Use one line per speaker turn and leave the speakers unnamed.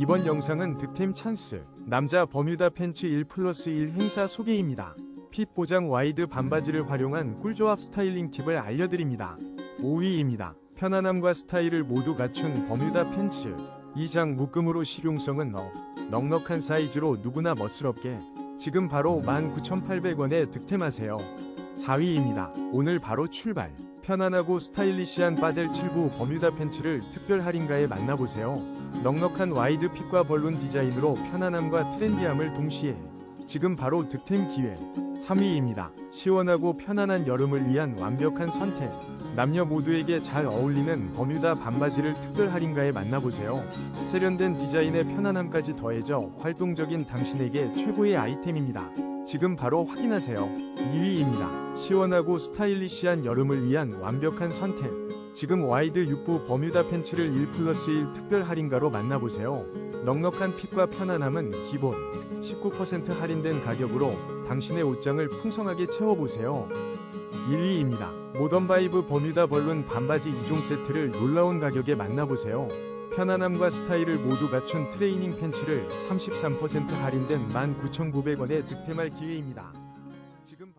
이번 영상은 득템 찬스 남자 버뮤다 팬츠 1 플러스 1 행사 소개입니다. 핏 보장 와이드 반바지를 활용한 꿀조합 스타일링 팁을 알려드립니다. 5위입니다. 편안함과 스타일을 모두 갖춘 버뮤다 팬츠. 이장 묶음으로 실용성은 업. 넉넉한 사이즈로 누구나 멋스럽게 지금 바로 19,800원에 득템하세요. 4위입니다. 오늘 바로 출발. 편안하고 스타일리시한 바델 7부 버뮤다 팬츠를 특별 할인가에 만나보세요. 넉넉한 와이드 핏과 벌룬 디자인으로 편안함과 트렌디함을 동시에 지금 바로 득템 기회. 3위입니다. 시원하고 편안한 여름을 위한 완벽한 선택. 남녀 모두에게 잘 어울리는 버뮤다 반바지를 특별 할인가에 만나보세요. 세련된 디자인의 편안함까지 더해져 활동적인 당신에게 최고의 아이템입니다. 지금 바로 확인하세요. 2위입니다. 시원하고 스타일리시한 여름을 위한 완벽한 선택. 지금 와이드 6부 버뮤다 팬츠를 1 플러스 1 특별 할인가로 만나보세요. 넉넉한 핏과 편안함은 기본 19% 할인된 가격으로 당신의 옷장을 풍성하게 채워보세요. 1위입니다. 모던 바이브 버뮤다 벌룬 반바지 2종 세트를 놀라운 가격에 만나보세요. 편안함과 스타일을 모두 갖춘 트레이닝 팬츠를 33% 할인된 19,900원에 득템할 기회입니다. 지금